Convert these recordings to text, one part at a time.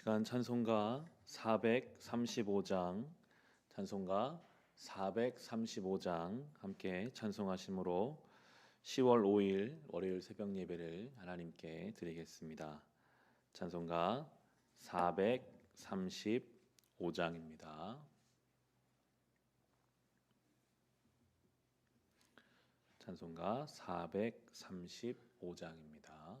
시간 찬송가 435장 찬송가 435장 함께 찬송하심으로 10월 5일 월요일 새벽 예배를 하나님께 드리겠습니다. 찬송가 435장입니다. 찬송가 435장입니다.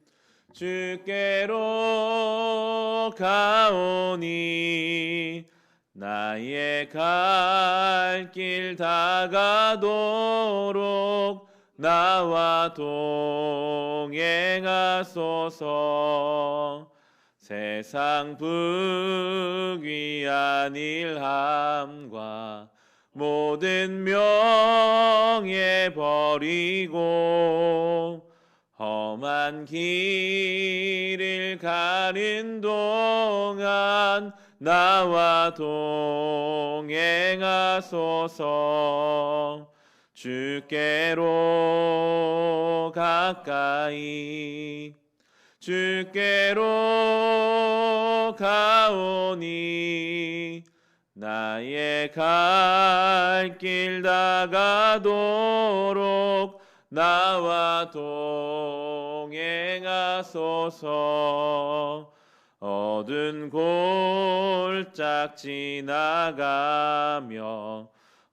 주께로 가오니 나의 갈 길 다가도록 나와 동행하소서. 세상 부귀한 일함과 모든 명예 버리고 험한 길을 가는 동안 나와 동행하소서. 주께로 가까이 주께로 가오니 나의 갈 길 다가도록 나와 동행하소서. 어두운 골짝 지나가며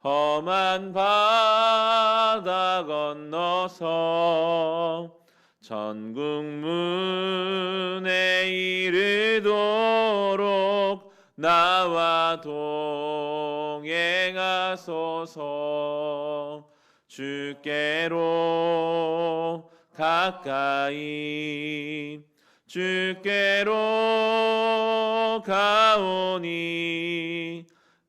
험한 바다 건너서 전국 문에 이르도록 나와 동행하소서 주께로 가까이 주께로 가오니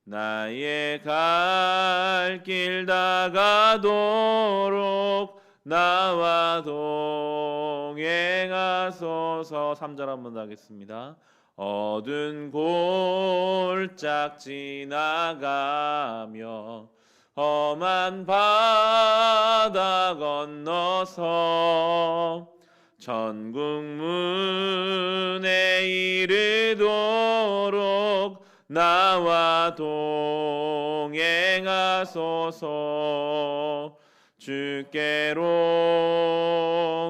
나의 갈 길 다가도록 나와 동행하소서 3절 한번 더 하겠습니다. 어두운 골짝 지나가며 험한 바다 건너서 전국 문에 이르도록 나와 동행하소서. 주께로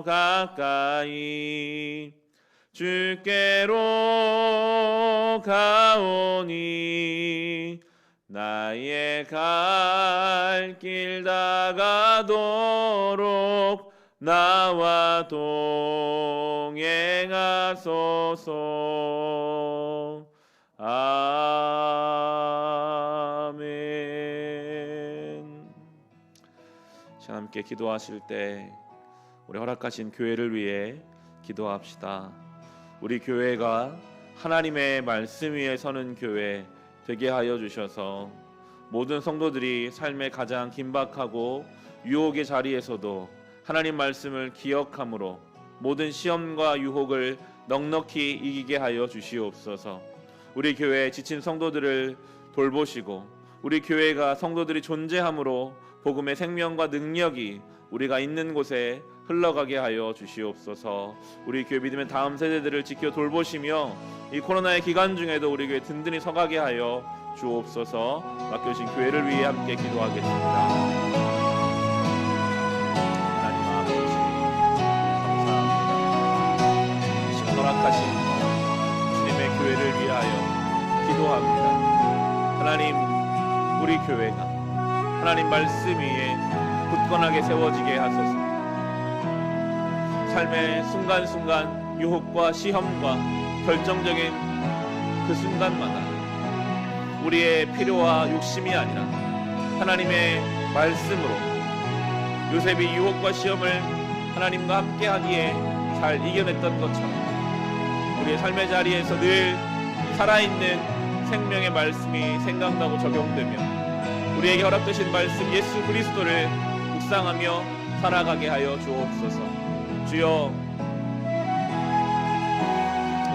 가까이 주께로 가오니 나의 갈 길 다가도록 나와 동행하소서. 아멘. 시간 함께 기도하실 때 우리 허락하신 교회를 위해 기도합시다. 우리 교회가 하나님의 말씀 위에 서는 교회 되게 하여 주셔서 모든 성도들이 삶의 가장 긴박하고 유혹의 자리에서도 하나님 말씀을 기억함으로 모든 시험과 유혹을 넉넉히 이기게 하여 주시옵소서. 우리 교회 지친 성도들을 돌보시고 우리 교회가 성도들이 존재함으로 복음의 생명과 능력이 우리가 있는 곳에 흘러가게 하여 주시옵소서. 우리 교회 믿음의 다음 세대들을 지켜 돌보시며 이 코로나의 기간 중에도 우리 교회 든든히 서가게 하여 주옵소서. 맡겨주신 교회를 위해 함께 기도하겠습니다. 허락하신 주님의 교회를 위하여 기도합니다. 하나님 우리 교회가 하나님 말씀 위에 굳건하게 세워지게 하소서. 삶의 순간순간 유혹과 시험과 결정적인 그 순간마다 우리의 필요와 욕심이 아니라 하나님의 말씀으로 요셉이 유혹과 시험을 하나님과 함께 하기에 잘 이겨냈던 것처럼 우리의 삶의 자리에서 늘 살아있는 생명의 말씀이 생각나고 적용되며 우리에게 허락되신 말씀 예수 그리스도를 묵상하며 살아가게 하여 주옵소서. 주여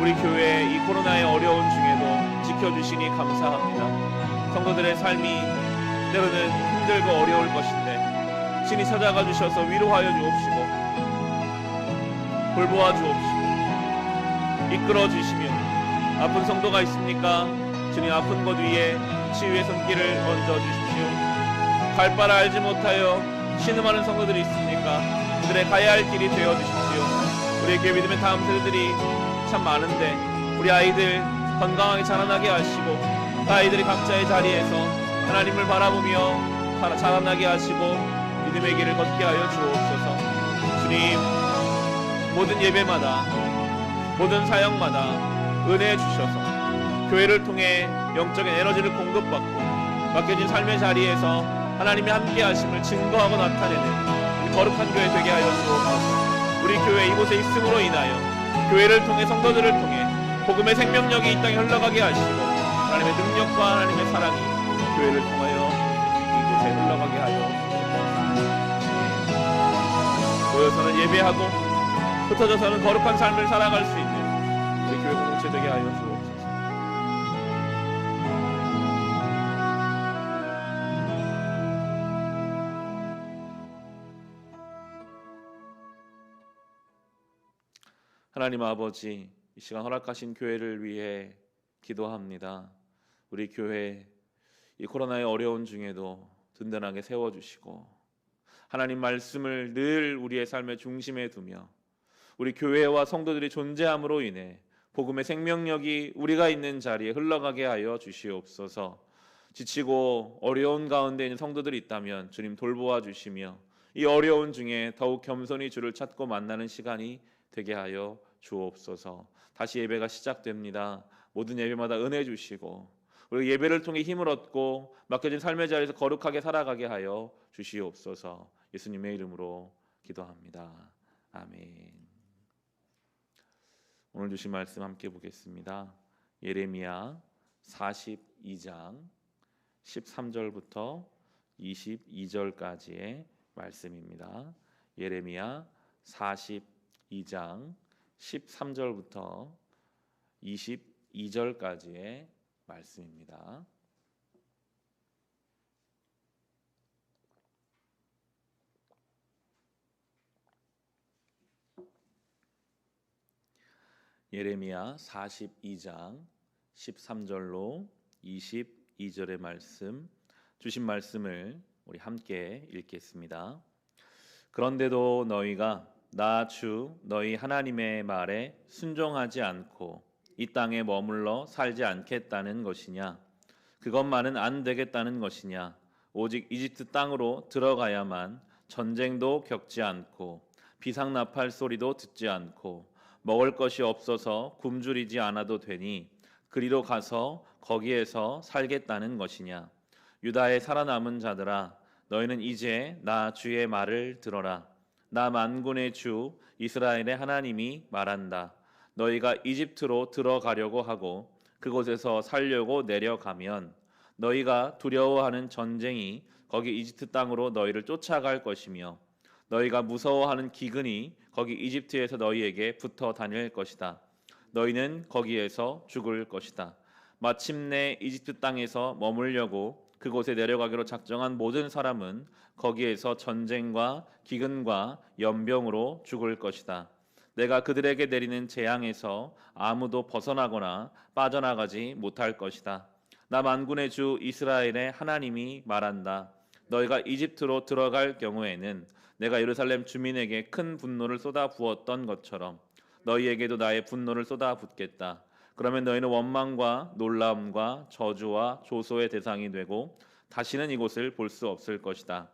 우리 교회 이 코로나의 어려운 중에도 지켜주시니 감사합니다. 성도들의 삶이 때로는 힘들고 어려울 것인데 신이 찾아가 주셔서 위로하여 주옵시고 돌보아 주옵시고 이끌어 주시며 아픈 성도가 있습니까? 주님 아픈 것 위에 치유의 손길을 얹어 주십시오. 갈 바를 알지 못하여 신음하는 성도들이 있습니까? 그들의 가야 할 길이 되어 주십시오. 우리 교회 믿음의 다음 세대들이 참 많은데 우리 아이들 건강하게 자라나게 하시고 그 아이들이 각자의 자리에서 하나님을 바라보며 자라나게 하시고 믿음의 길을 걷게 하여 주옵소서. 주님 모든 예배마다 모든 사역마다 은혜 주셔서 교회를 통해 영적인 에너지를 공급받고 맡겨진 삶의 자리에서 하나님의 함께 하심을 증거하고 나타내는 이 거룩한 교회 되게 하여 주옵소서. 우리 교회 이곳에 있음으로 인하여 교회를 통해 성도들을 통해 복음의 생명력이 이 땅에 흘러가게 하시고 하나님의 능력과 하나님의 사랑이 교회를 통하여 이곳에 흘러가게 하여. 모여서는 예배하고 흩어져서는 거룩한 삶을 살아갈 수 있는 우리 교회 공동체 되게 하여 주옵소서. 하나님 아버지, 이 시간 허락하신 교회를 위해 기도합니다. 우리 교회 이 코로나의 어려운 중에도 든든하게 세워 주시고 하나님 말씀을 늘 우리의 삶의 중심에 두며 우리 교회와 성도들이 존재함으로 인해 복음의 생명력이 우리가 있는 자리에 흘러가게 하여 주시옵소서. 지치고 어려운 가운데 있는 성도들이 있다면 주님 돌보아 주시며 이 어려운 중에 더욱 겸손히 주를 찾고 만나는 시간이 되게 하여 주옵소서. 다시 예배가 시작됩니다. 모든 예배마다 은혜 주시고 우리 예배를 통해 힘을 얻고 맡겨진 삶의 자리에서 거룩하게 살아가게 하여 주시옵소서. 예수님의 이름으로 기도합니다. 아멘. 오늘 주신 말씀 함께 보겠습니다. 예레미야 42장 13절부터 22절까지의 말씀입니다. 예레미야 42장 13절부터 22절까지의 말씀입니다. 예레미야 42장 13절로 22절의 말씀 주신 말씀을 우리 함께 읽겠습니다. 그런데도 너희가 나 주 너희 하나님의 말에 순종하지 않고 이 땅에 머물러 살지 않겠다는 것이냐? 그것만은 안 되겠다는 것이냐? 오직 이집트 땅으로 들어가야만 전쟁도 겪지 않고 비상나팔 소리도 듣지 않고 먹을 것이 없어서 굶주리지 않아도 되니 그리로 가서 거기에서 살겠다는 것이냐? 유다의 살아남은 자들아 너희는 이제 나 주의 말을 들어라 나 만군의 주 이스라엘의 하나님이 말한다 너희가 이집트로 들어가려고 하고 그곳에서 살려고 내려가면 너희가 두려워하는 전쟁이 거기 이집트 땅으로 너희를 쫓아갈 것이며 너희가 무서워하는 기근이 거기 이집트에서 너희에게 붙어 다닐 것이다. 너희는 거기에서 죽을 것이다. 마침내 이집트 땅에서 머물려고 그곳에 내려가기로 작정한 모든 사람은 거기에서 전쟁과 기근과 연병으로 죽을 것이다. 내가 그들에게 내리는 재앙에서 아무도 벗어나거나 빠져나가지 못할 것이다. 나 만군의 주 이스라엘의 하나님이 말한다. 너희가 이집트로 들어갈 경우에는 내가 예루살렘 주민에게 큰 분노를 쏟아 부었던 것처럼 너희에게도 나의 분노를 쏟아 붓겠다. 그러면 너희는 원망과 놀라움과 저주와 조소의 대상이 되고 다시는 이곳을 볼 수 없을 것이다.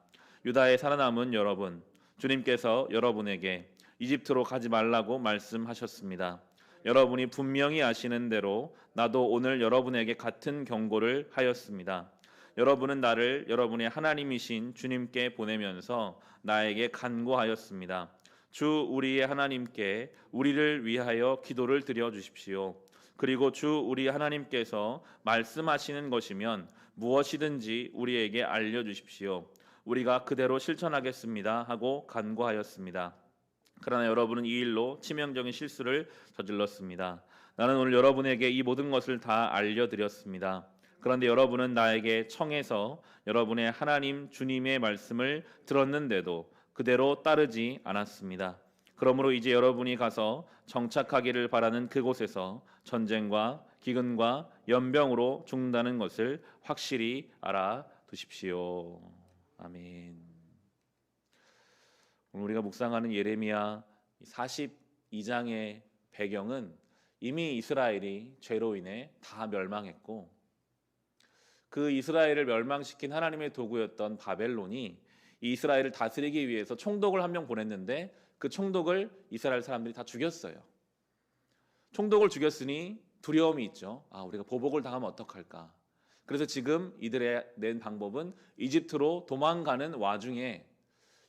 유다의 살아남은 여러분, 주님께서 여러분에게 이집트로 가지 말라고 말씀하셨습니다. 여러분이 분명히 아시는 대로 나도 오늘 여러분에게 같은 경고를 하였습니다. 여러분은 나를 여러분의 하나님이신 주님께 보내면서 나에게 간구하였습니다. 주 우리의 하나님께 우리를 위하여 기도를 드려 주십시오. 그리고 주 우리 하나님께서 말씀하시는 것이면 무엇이든지 우리에게 알려 주십시오. 우리가 그대로 실천하겠습니다 하고 간구하였습니다. 그러나 여러분은 이 일로 치명적인 실수를 저질렀습니다. 나는 오늘 여러분에게 이 모든 것을 다 알려드렸습니다. 그런데 여러분은 나에게 청해서 여러분의 하나님 주님의 말씀을 들었는데도 그대로 따르지 않았습니다. 그러므로 이제 여러분이 가서 정착하기를 바라는 그곳에서 전쟁과 기근과 연병으로 죽는다는 것을 확실히 알아두십시오. 아멘. 오늘 우리가 묵상하는 예레미야 42장의 배경은 이미 이스라엘이 죄로 인해 다 멸망했고 그 이스라엘을 멸망시킨 하나님의 도구였던 바벨론이 이 이스라엘을 다스리기 위해서 총독을 한 명 보냈는데 그 총독을 이스라엘 사람들이 다 죽였어요. 총독을 죽였으니 두려움이 있죠. 아, 우리가 보복을 당하면 어떡할까? 그래서 지금 이들의 낸 방법은 이집트로 도망가는 와중에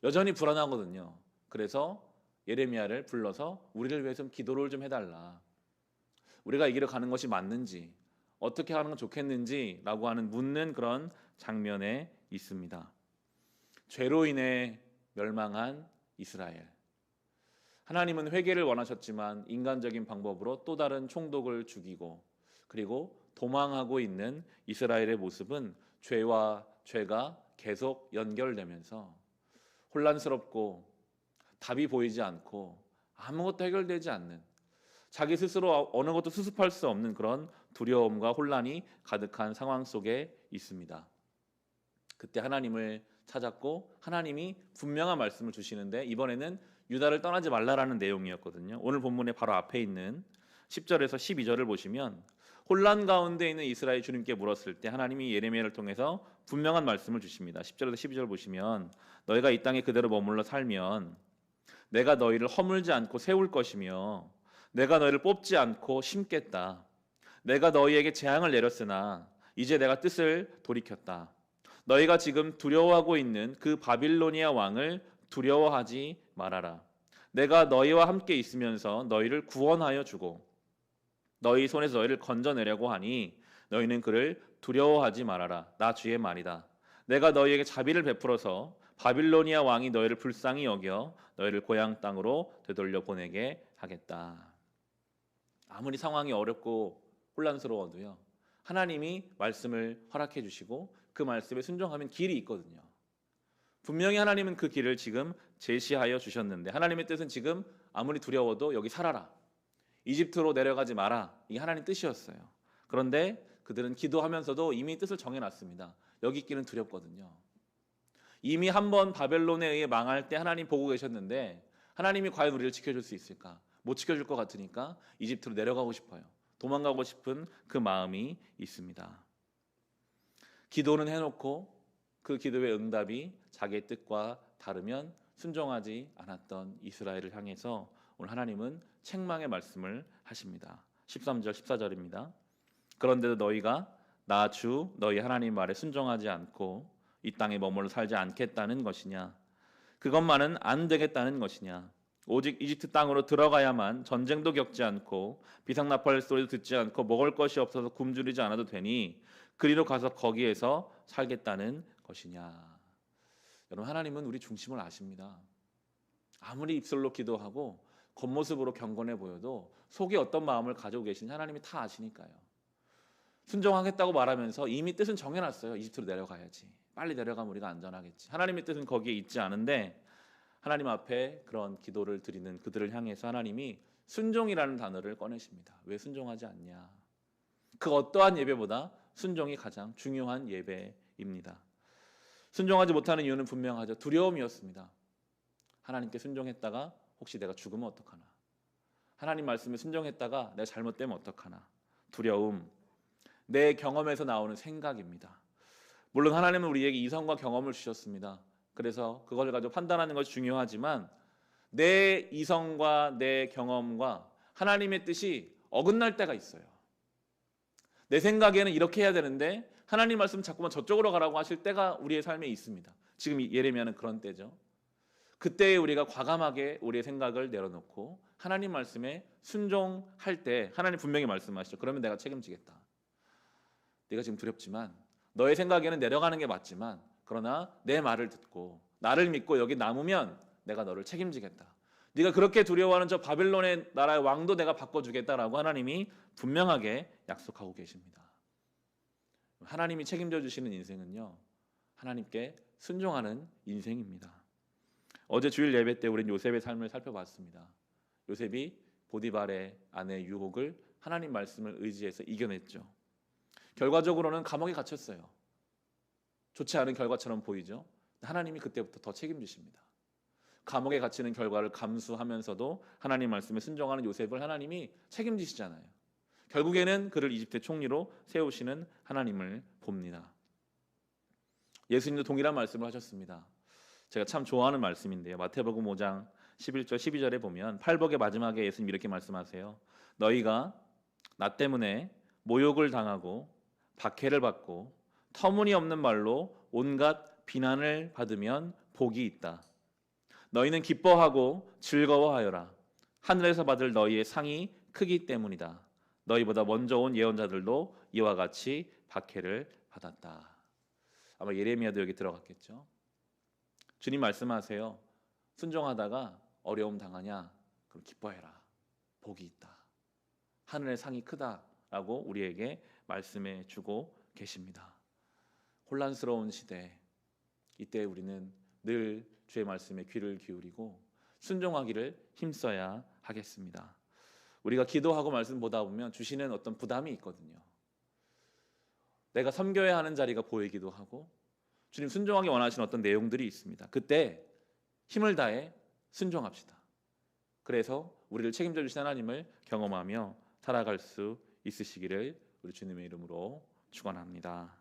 여전히 불안하거든요. 그래서 예레미야를 불러서 우리를 위해서 좀 기도를 좀 해달라. 우리가 이 길을 가는 것이 맞는지 어떻게 하는 건 좋겠는지라고 하는 묻는 그런 장면에 있습니다. 죄로 인해 멸망한 이스라엘. 하나님은 회개를 원하셨지만 인간적인 방법으로 또 다른 총독을 죽이고 그리고 도망하고 있는 이스라엘의 모습은 죄와 죄가 계속 연결되면서 혼란스럽고 답이 보이지 않고 아무것도 해결되지 않는 자기 스스로 어느 것도 수습할 수 없는 그런 두려움과 혼란이 가득한 상황 속에 있습니다. 그때 하나님을 찾았고 하나님이 분명한 말씀을 주시는데 이번에는 유다를 떠나지 말라라는 내용이었거든요. 오늘 본문의 바로 앞에 있는 10절에서 12절을 보시면 혼란 가운데 있는 이스라엘 주님께 물었을 때 하나님이 예레미야를 통해서 분명한 말씀을 주십니다. 10절에서 12절 보시면 너희가 이 땅에 그대로 머물러 살면 내가 너희를 허물지 않고 세울 것이며 내가 너희를 뽑지 않고 심겠다. 내가 너희에게 재앙을 내렸으나 이제 내가 뜻을 돌이켰다. 너희가 지금 두려워하고 있는 그 바빌로니아 왕을 두려워하지 말아라. 내가 너희와 함께 있으면서 너희를 구원하여 주고 너희 손에서 너희를 건져내려고 하니 너희는 그를 두려워하지 말아라. 나 주의 말이다. 내가 너희에게 자비를 베풀어서 바빌로니아 왕이 너희를 불쌍히 여겨 너희를 고향 땅으로 되돌려 보내게 하겠다. 아무리 상황이 어렵고 혼란스러워도요. 하나님이 말씀을 허락해 주시고 그 말씀에 순종하면 길이 있거든요. 분명히 하나님은 그 길을 지금 제시하여 주셨는데 하나님의 뜻은 지금 아무리 두려워도 여기 살아라. 이집트로 내려가지 마라. 이게 하나님 뜻이었어요. 그런데 그들은 기도하면서도 이미 뜻을 정해놨습니다. 여기 있기는 두렵거든요. 이미 한 번 바벨론에 의해 망할 때 하나님 보고 계셨는데 하나님이 과연 우리를 지켜줄 수 있을까? 못 지켜줄 것 같으니까 이집트로 내려가고 싶어요. 도망가고 싶은 그 마음이 있습니다. 기도는 해놓고 그 기도의 응답이 자기의 뜻과 다르면 순종하지 않았던 이스라엘을 향해서 오늘 하나님은 책망의 말씀을 하십니다. 13절 14절입니다. 그런데도 너희가 나 주 너희 하나님 말에 순종하지 않고 이 땅에 머물러 살지 않겠다는 것이냐 그것만은 안 되겠다는 것이냐 오직 이집트 땅으로 들어가야만 전쟁도 겪지 않고 비상나팔 소리도 듣지 않고 먹을 것이 없어서 굶주리지 않아도 되니 그리로 가서 거기에서 살겠다는 것이냐. 여러분 하나님은 우리 중심을 아십니다. 아무리 입술로 기도하고 겉모습으로 경건해 보여도 속에 어떤 마음을 가지고 계신지 하나님이 다 아시니까요. 순종하겠다고 말하면서 이미 뜻은 정해놨어요. 이집트로 내려가야지. 빨리 내려가면 우리가 안전하겠지. 하나님의 뜻은 거기에 있지 않은데 하나님 앞에 그런 기도를 드리는 그들을 향해서 하나님이 순종이라는 단어를 꺼내십니다. 왜 순종하지 않냐? 그 어떠한 예배보다 순종이 가장 중요한 예배입니다. 순종하지 못하는 이유는 분명하죠. 두려움이었습니다. 하나님께 순종했다가 혹시 내가 죽으면 어떡하나? 하나님 말씀에 순종했다가 내가 잘못되면 어떡하나? 두려움. 내 경험에서 나오는 생각입니다. 물론 하나님은 우리에게 이성과 경험을 주셨습니다. 그래서 그걸 가지고 판단하는 것이 중요하지만 내 이성과 내 경험과 하나님의 뜻이 어긋날 때가 있어요. 내 생각에는 이렇게 해야 되는데 하나님 말씀 자꾸만 저쪽으로 가라고 하실 때가 우리의 삶에 있습니다. 지금 예레미야는 그런 때죠. 그때 우리가 과감하게 우리의 생각을 내려놓고 하나님 말씀에 순종할 때 하나님 분명히 말씀하시죠. 그러면 내가 책임지겠다. 네가 지금 두렵지만 너의 생각에는 내려가는 게 맞지만 그러나 내 말을 듣고 나를 믿고 여기 남으면 내가 너를 책임지겠다. 네가 그렇게 두려워하는 저 바벨론의 나라의 왕도 내가 바꿔주겠다라고 하나님이 분명하게 약속하고 계십니다. 하나님이 책임져 주시는 인생은요 하나님께 순종하는 인생입니다. 어제 주일 예배 때 우리는 요셉의 삶을 살펴봤습니다. 요셉이 보디발의 아내 유혹을 하나님 말씀을 의지해서 이겨냈죠. 결과적으로는 감옥에 갇혔어요. 좋지 않은 결과처럼 보이죠. 하나님이 그때부터 더 책임지십니다. 감옥에 갇히는 결과를 감수하면서도 하나님 말씀에 순종하는 요셉을 하나님이 책임지시잖아요. 결국에는 그를 이집트 총리로 세우시는 하나님을 봅니다. 예수님도 동일한 말씀을 하셨습니다. 제가 참 좋아하는 말씀인데요. 마태복음 5장 11절 12절에 보면 팔복의 마지막에 예수님 이렇게 말씀하세요. 너희가 나 때문에 모욕을 당하고 박해를 받고 터무니없는 말로 온갖 비난을 받으면 복이 있다. 너희는 기뻐하고 즐거워하여라. 하늘에서 받을 너희의 상이 크기 때문이다. 너희보다 먼저 온 예언자들도 이와 같이 박해를 받았다. 아마 예레미야도 여기 들어갔겠죠. 주님 말씀하세요. 순종하다가 어려움 당하냐? 그럼 기뻐해라. 복이 있다. 하늘의 상이 크다라고 우리에게 말씀해 주고 계십니다. 혼란스러운 시대 이때 우리는 늘 주의 말씀에 귀를 기울이고 순종하기를 힘써야 하겠습니다. 우리가 기도하고 말씀 보다 보면 주시는 어떤 부담이 있거든요. 내가 섬겨야 하는 자리가 보이기도 하고 주님 순종하기 원하시는 어떤 내용들이 있습니다. 그때 힘을 다해 순종합시다. 그래서 우리를 책임져 주신 하나님을 경험하며 살아갈 수 있으시기를 우리 주님의 이름으로 축원합니다.